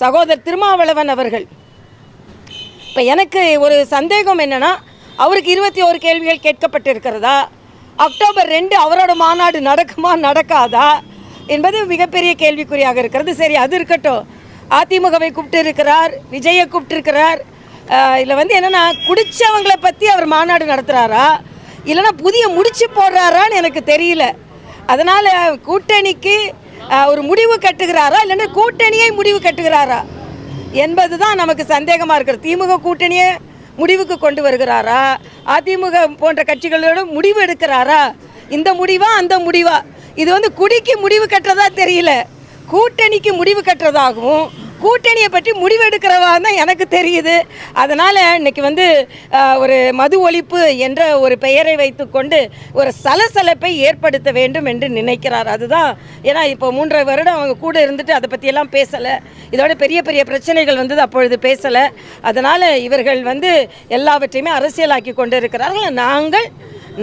சகோதரர் திருமாவளவன் அவர்கள். இப்போ எனக்கு ஒரு சந்தேகம் என்னென்னா அவருக்கு இருபத்தி ஒரு கேள்விகள் கேட்கப்பட்டிருக்கிறதா? அக்டோபர் ரெண்டு அவரோட மாநாடு நடக்குமா நடக்காதா? என்பது மிகப்பெரிய கேள்விக்குறியாக இருக்கிறது. சரி அது இருக்கட்டும். அதிமுகவை கூப்பிட்டு இருக்கிறார் விஜயை கூப்பிட்டுருக்கிறார். இதில் வந்து என்னென்னா குடித்தவங்களை பற்றி அவர் மாநாடு நடத்துகிறாரா இல்லைன்னா புதிய முடிச்சு போடுறாரான்னு எனக்கு தெரியல. அதனால் கூட்டணிக்கு ஒரு முடிவு கட்டுகிறாரா? இல்லைன்னா கூட்டணியை முடிவு கட்டுகிறாரா? என்பது தான் நமக்கு சந்தேகமாக இருக்கிறது. திமுக கூட்டணியை முடிவுக்கு கொண்டு வருகிறாரா? அதிமுக போன்ற கட்சிகளோட முடிவு எடுக்கிறாரா? இந்த முடிவா அந்த முடிவா? இது வந்து குடிக்கு முடிவு கட்டுறதா தெரியல. கூட்டணிக்கு முடிவு கட்டுறதாகவும் கூட்டணியை பற்றி முடிவெடுக்கிறவா தான் எனக்கு தெரியுது. அதனால் இன்னைக்கு வந்து ஒரு மது ஒழிப்பு என்ற ஒரு பெயரை வைத்துக்கொண்டு ஒரு சலசலப்பை ஏற்படுத்த வேண்டும் என்று நினைக்கிறார். அதுதான் ஏன்னா இப்போ மூன்றரை வருடம் அவங்க கூட இருந்துட்டு அதை பற்றியெல்லாம் பேசலை. இதோட பெரிய பெரிய பிரச்சனைகள் வந்தது அப்பொழுது பேசலை. அதனால் இவர்கள் வந்து எல்லாவற்றையுமே அரசியலாக்கி கொண்டு இருக்கிறார்கள் நாங்கள்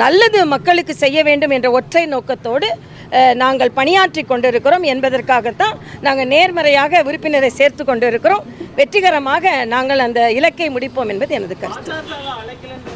நல்லது மக்களுக்கு செய்ய வேண்டும் என்ற ஒற்றை நோக்கத்தோடு நாங்கள் பணியாற்றி கொண்டிருக்கிறோம் என்பதற்காகத்தான் நாங்கள் நேர்மறையாக உறுப்பினரை சேர்த்து கொண்டிருக்கிறோம். வெற்றிகரமாக நாங்கள் அந்த இலக்கை முடிப்போம் என்பது எனது கருத்து.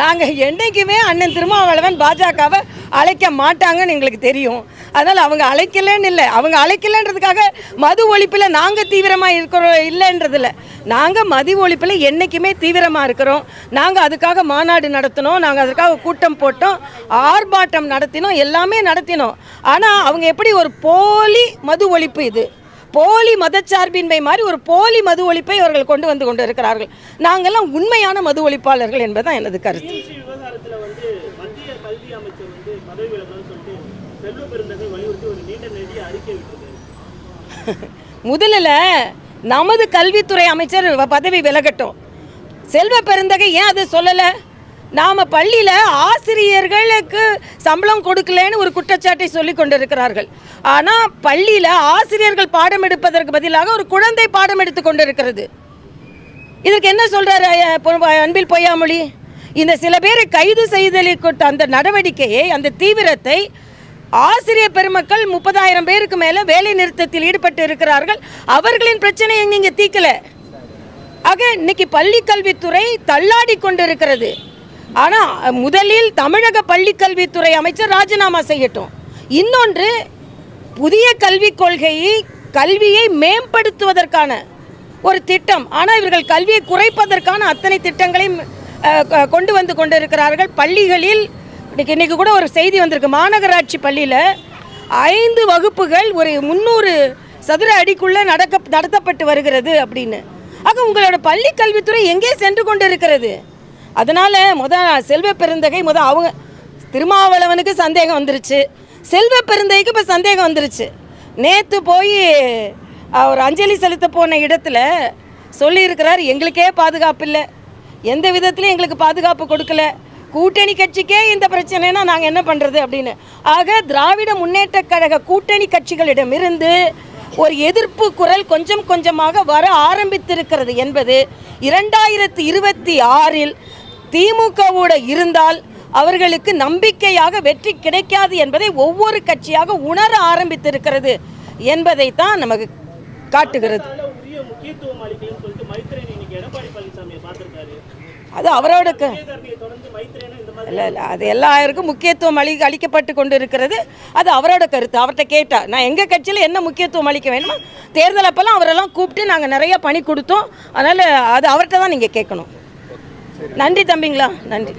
நாங்க நாங்கள் என்றைக்குமே அண்ணன் திருமாவளவன் பாஜகவை அழைக்க மாட்டாங்கன்னு எங்களுக்கு தெரியும். அதனால் அவங்க அழைக்கலன்னு இல்லை. அவங்க அழைக்கலன்றதுக்காக மது ஒழிப்பில் நாங்கள் தீவிரமாக இருக்கிறோம் இல்லைன்றதில்ல. நாங்கள் மது ஒழிப்பில் என்றைக்குமே தீவிரமாக இருக்கிறோம். நாங்கள் அதுக்காக மாநாடு நடத்தினோம் நாங்கள் அதுக்காக கூட்டம் போட்டோம் ஆர்ப்பாட்டம் நடத்தினோம் எல்லாமே நடத்தினோம். ஆனால் அவங்க எப்படி ஒரு போலி மது ஒழிப்பு இது? போலி மதச்சார்பின்மை மாதிரி ஒரு போலி மது ஒழிப்பை அவர்கள் கொண்டு வந்து கொண்டு இருக்கிறார்கள் நாங்கள்லாம் உண்மையான மது ஒழிப்பாளர்கள் என்பதுதான் எனது கருத்து. முதலில் நமது கல்வித்துறை அமைச்சர் பதவி விலகட்டும். செல்வ பெருந்தகை ஏன் அதை சொல்லலை? நாம் பள்ளியில் ஆசிரியர்களுக்கு சம்பளம் கொடுக்கலன்னு ஒரு குற்றச்சாட்டை சொல்லி கொண்டிருக்கிறார்கள். ஆனால் பள்ளியில் ஆசிரியர்கள் பாடம் எடுப்பதற்கு பதிலாக ஒரு குழந்தை பாடம் எடுத்து கொண்டிருக்கிறது. இதற்கு என்ன சொல்கிறார் அன்பில் பொய்யாமொழி? இந்த சில பேரை கைது செய்தலை கொடுத்த அந்த நடவடிக்கையை அந்த தீவிரத்தை ஆசிரியர் பெருமக்கள் முப்பதாயிரம் பேருக்கு மேலே வேலை நிறுத்தத்தில் ஈடுபட்டு இருக்கிறார்கள். அவர்களின் பிரச்சனையை நீங்கள் தீக்கலை? ஆக இன்னைக்கு பள்ளி கல்வித்துறை தள்ளாடி கொண்டிருக்கிறது. ஆனால் முதலில் தமிழக பள்ளி கல்வித்துறை அமைச்சர் ராஜினாமா செய்யட்டும். இன்னொன்று புதிய கல்விக் கொள்கையை கல்வியை மேம்படுத்துவதற்கான ஒரு திட்டம். ஆனால் இவர்கள் கல்வியை குறைப்பதற்கான அத்தனை திட்டங்களையும் கொண்டு வந்து கொண்டு வந்து கொண்டிருக்கிறார்கள். பள்ளிகளில் இன்னைக்கு இன்னைக்கு கூட ஒரு செய்தி வந்திருக்கு. மாநகராட்சி பள்ளியில் ஐந்து வகுப்புகள் ஒரு முந்நூறு சதுர அடிக்குள்ளே நடக்க நடத்தப்பட்டு வருகிறது அப்படின்னு. ஆக உங்களோட பள்ளி கல்வித்துறை எங்கே சென்று கொண்டு இருக்கிறது அதனால் முத செல்வ பெருந்தகை முத அவங்க திருமாவளவனுக்கு சந்தேகம் வந்துருச்சு. செல்வ பெருந்தகைக்கு இப்போ சந்தேகம் வந்துருச்சு. நேற்று போய் அவர் அஞ்சலி செலுத்த போன இடத்துல சொல்லியிருக்கிறார் எங்களுக்கே பாதுகாப்பு இல்லை. எந்த விதத்துலையும் எங்களுக்கு பாதுகாப்பு கொடுக்கல. கூட்டணி கட்சிக்கே இந்த பிரச்சனைனா நாங்கள் என்ன பண்ணுறது அப்படின்னு. ஆக திராவிட முன்னேற்ற கழக கூட்டணி கட்சிகளிடமிருந்து ஒரு எதிர்ப்பு குரல் கொஞ்சம் கொஞ்சமாக வர ஆரம்பித்திருக்கிறது என்பது இரண்டாயிரத்தி இருபத்தி ஆறில் திமுகவோட இருந்தால் அவர்களுக்கு நம்பிக்கையாக வெற்றி கிடைக்காது என்பதை ஒவ்வொரு கட்சியாக உணர ஆரம்பித்திருக்கிறது என்பதைத்தான் நமக்கு காட்டுகிறது. அது அவரோட இல்லை இல்லை அது எல்லாருக்கும் முக்கியத்துவம் அளி அளிக்கப்பட்டு கொண்டு இருக்கிறது அது அவரோட கருத்து. அவர்கிட்ட கேட்டா நான் எங்கள் கட்சியில் என்ன முக்கியத்துவம் அளிக்க வேணுமோ தேர்தல் அப்போல்லாம் அவரெல்லாம் கூப்பிட்டு நாங்கள் நிறைய பணி கொடுத்தோம். அதனால் அது அவர்கிட்ட தான் நீங்கள் கேட்கணும். நன்றி தம்பிங்களா? நன்றி.